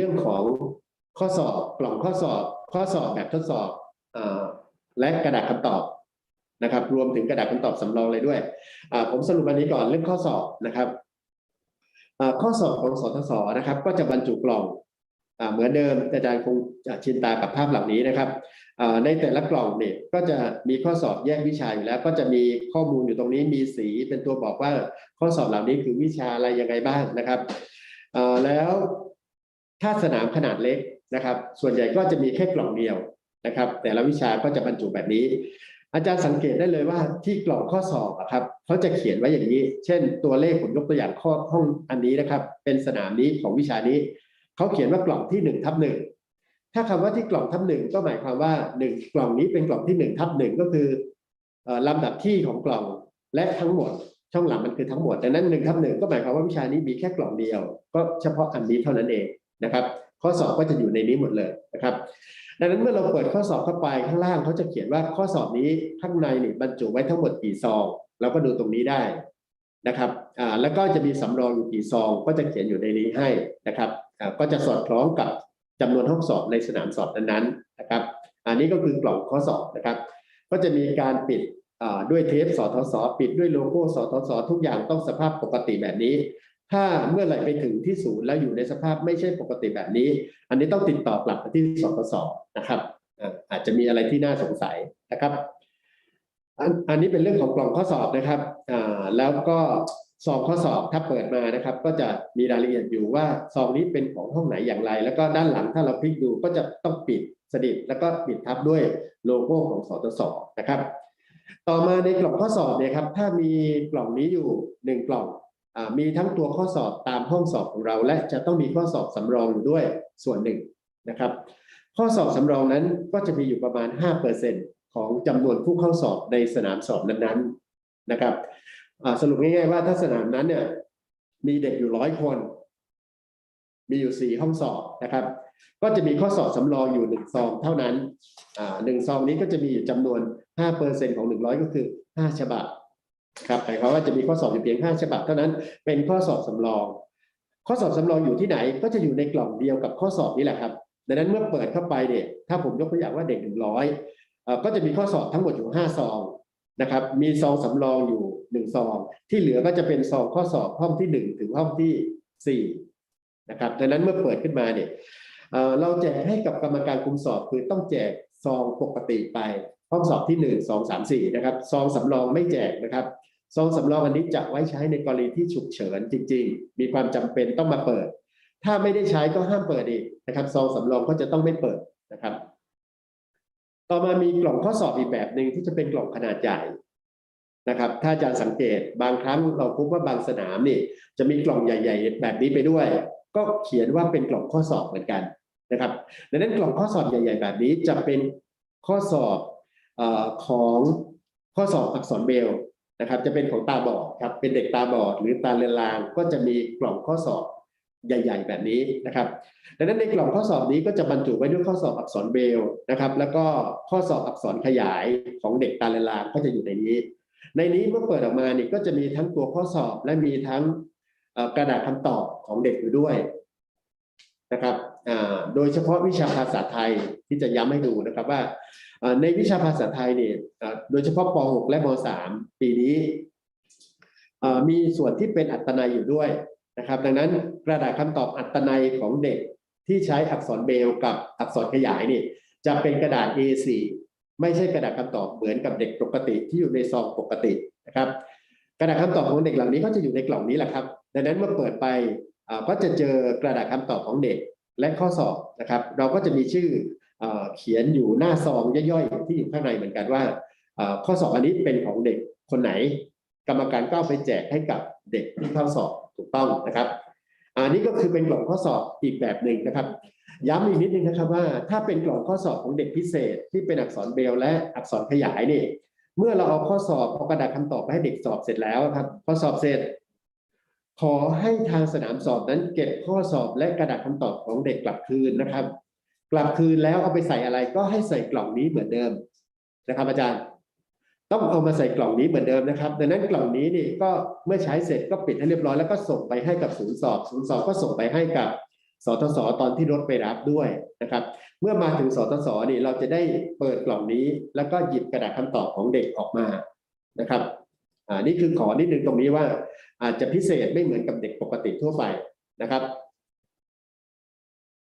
รื่องของข้อสอบกล่องข้อสอบ ข้อสอบแบบทดสอบอและกระดาษคำตอบนะครับ รวมถึงกระดาษคำตอบสำรองเลยด้วยผมสรุปอันนี้ก่อนเรื่องข้อสอบนะครับข้อสอบของสทศนะครับ ก็จะบรรจุกล่องอเหมือนเดิมอาจารย์คงชินตากับภาพเหล่านี้นะครับในแต่ละกล่องเนี่ยก็จะมีข้อสอบแยกวิชาอยู่แล้ว ก็จะมีข้อมูลอยู่ตรงนี้มีสีเป็นตัวบอกว่าข้อสอบเหล่านี้คือวิชาอะไรยังไงบ้างนะครับแล้ว ถ้าสนามขนาดเล็กนะครับ ส่วนใหญ่ก็จะมีแค่กล่องเดียวนะครับ แต่ละวิชาก็จะบรรจุแบบนี้ อาจารย์สังเกตได้เลยว่าที่กล่องข้อสอบอะครับเขาจะเขียนไว้อย่างนี้ เช่น ตัวเลขผมยกตัวอย่างข้อห้องอันนี้นะครับ เป็นสนามนี้ของวิชานี้เขาเขียนว่ากล่องที่หนึ่งทับหนึ่งถ้าคำว่าที่กล่องทับหนึ่งก็หมายความว่าหนึ่งกล่องนี้เป็นกล่องที่หนึ่งทับหนึ่งก็คือเอ่อลำดับที่ของกล่องและทั้งหมดช่องหลังมันคือทั้งหมดดังนั้นหนึ่งทับหนึ่งก็หมายความว่าวิชานี้มีแค่กล่องเดียว ก็เฉพาะอันนี้เท่านั้นเอง นะครับ ข้อสอบก็จะอยู่ในนี้หมดเลยนะครับ ดังนั้นเมื่อเราเปิดข้อสอบเข้าไปข้างล่างเขาจะเขียนว่าข้อสอบนี้ข้างในนี่บรรจุไว้ทั้งหมดกี่ซองเราก็ดูตรงนี้ได้นะครับอ่าแล้วก็จะมีสำรองอยู่กี่ซองก็จะเขียนอยู่ในนี้ให้นะครับอ่าก็จะสอดคล้องกับจำนวนห้องสอบในสนามสอบนั้นๆนะครับ อันนี้ก็คือกล่องข้อสอบนะครับ ก็จะมีการปิดอ่าด้วยเทปสทศปิดด้วยโลโก้สทศทุกอย่างต้องสภาพปกติแบบนี้ ถ้าเมื่อไหร่ไปถึงที่ศูนย์แล้วอยู่ในสภาพไม่ใช่ปกติแบบนี้ อันนี้ต้องติดต่อกลับที่สทศนะครับอาจจะมีอะไรที่น่าสงสัยนะครับอันนี้เป็นเรื่องของกล่องข้อสอบนะครับแล้วก็ซองข้อสอบถ้าเปิดมานะครับ ก็จะมีรายละเอียดอยู่ว่าซองนี้เป็นของห้องไหนอย่างไร แล้วก็ด้านหลังถ้าเราพลิกดูก็จะต้องปิดสนิทแล้วก็ปิดทับด้วยโลโก้ของสทศนะครับ ต่อมาในกล่องข้อสอบเนี่ยครับถ้ามีกล่องนี้อยู่หนึ่งกล่อง มีทั้งตัวข้อสอบตามห้องสอบของเรา และจะต้องมีข้อสอบสำรองอยู่ด้วยส่วนหนึ่งนะครับ ข้อสอบสำรองนั้นก็จะมีอยู่ประมาณ 5%ของจำนวนผู้เข้าสอบในสนามสอบนั้นๆนะครับสรุปง่ายๆว่าถ้าสนามนั้นเนี่ยมีเด็กอยู่ร้อยคน มีอยู่สี่ห้องสอบนะครับ ก็จะมีข้อสอบสำรองอยู่หนึ่งซองเท่านั้นหนึ่งซองนี้ก็จะมีอยู่จำนวน5%ของ 100 ก็คือ 5 ฉบับ ครับหมายความว่าจะมีข้อสอบอยู่เพียง 5 ฉบับเท่านั้นเป็นข้อสอบสำรอง ข้อสอบสำรองอยู่ที่ไหนก็จะอยู่ในกล่องเดียวกับข้อสอบนี่แหละครับดังนั้นเมื่อเปิดเข้าไปเนี่ยถ้าผมยกตัวอย่างว่าเด็ก100เอ่อก็จะมีข้อสอบทั้งหมดอยู่ 5 ซองนะครับมีซองสำรองอยู่ 1 ซอง ที่เหลือก็จะเป็นซองข้อสอบห้องที่ 1 ถึงห้องที่4นะครับดังนั้นเมื่อเปิดขึ้นมาเนี่ยเอ่อเราแจกให้กับกรรมการคุมสอบคือต้องแจก ซองปกติไป ห้องสอบที่หนึ่งสองสามสี่นะครับซองสำรองไม่แจกนะครับซองสำรองอันนี้จะไว้ใช้ในกรณีที่ฉุกเฉินจริง ๆ มีความจำเป็นต้องมาเปิด ถ้าไม่ได้ใช้ก็ห้ามเปิดอีกนะครับซองสำรองก็จะต้องไม่เปิดนะครับ ต่อมามีกล่องข้อสอบอีกแบบหนึ่งที่จะเป็นกล่องขนาดใหญ่นะครับ ถ้าอาจารย์สังเกตบางครั้งเราพบว่าบางสนามนี่ จะมีกล่องใหญ่ ๆ แบบนี้ไปด้วย ก็เขียนว่าเป็นกล่องข้อสอบเหมือนกัน นะครับดังนั้นกล่องข้อสอบใหญ่ ๆ แบบนี้จะเป็นข้อสอบอของข้อสอบอักษรเบลนะครับ จะเป็นของตาบอดครับเป็นเด็กตาบอด หรือตาเรือนรางก็จะมีกล่องข้อสอบใหญ่ ๆ แบบนี้นะครับ ดังนั้นในกล่องข้อสอบนี้ก็จะบรรจุไว้ด้วยข้อสอบอักษรเบลนะครับ แล้วก็ข้อสอบอักษรขยายของเด็กตาเรือนรางก็จะอยู่ในนี้ ในนี้เมื่อเปิดออกมาเนี่ยก็จะมีทั้งตัวข้อสอบและมีทั้งกระดาษคำตอบของเด็กอยู่ด้วยนะครับ โดยเฉพาะวิชาภาษาไทยที่จะย้ำให้ดูนะครับว่าในวิชาภาษาไทยเนี่ยโดยเฉพาะป .6 และม .3 ปีนี้มีส่วนที่เป็นอัตนัยอยู่ด้วยนะครับ ดังนั้นกระดาษคำตอบอัตนัยของเด็กที่ใช้อักษรเบลกับอักษรขยายนี่จะเป็นกระดาษ A4 ไม่ใช่กระดาษคำตอบเหมือนกับเด็กปกติที่อยู่ในซองปกตินะครับ กระดาษคำตอบของเด็กเหล่านี้ก็จะอยู่ในกล่องนี้แหละครับ ดังนั้นเมื่อเปิดไปก็จะเจอกระดาษคำตอบของเด็ก และข้อสอบนะครับ เราก็จะมีชื่อเอ่อเขียนอยู่หน้าซองย่อยๆที่อยู่ข้างในเหมือนกันว่าข้อสอบอันนี้เป็นของเด็กคนไหน กรรมการก็ไปแจกให้กับเด็กที่เข้าสอบถูกต้องนะครับอันนี้ก็คือเป็นกล่องข้อสอบอีกแบบหนึ่งนะครับ ย้ำอีกนิดนึงนะครับว่า ถ้าเป็นกล่องข้อสอบของเด็กพิเศษ ที่เป็นอักษรเบลและอักษรขยายนี่เมื่อเราเอาข้อสอบเอากระดาษคำตอบไปให้เด็กสอบเสร็จแล้วครับพอสอบเสร็จ ขอให้ทางสนามสอบนั้นเก็บข้อสอบและกระดาษคำตอบของเด็กกลับคืนนะครับ กลับคืนแล้วเอาไปใส่อะไรก็ให้ใส่กล่องนี้เหมือนเดิมนะครับ อาจารย์ ต้องเอามาใส่กล่องนี้เหมือนเดิมนะครับดังนั้นกล่องนี้นี่ก็เมื่อใช้เสร็จก็ปิดให้เรียบร้อยแล้วก็ส่งไปให้กับศูนย์สอบศูนย์สอบก็ส่งไปให้กับสทศตอนที่รถไปรับด้วยนะครับ เมื่อมาถึงสทศนี่เราจะได้เปิดกล่องนี้ แล้วก็หยิบกระดาษคำตอบของเด็กออกมานะครับ นี่คือขอนิดนึงตรงนี้ว่าอาจจะพิเศษไม่เหมือนกับเด็กปกติทั่วไปนะครับ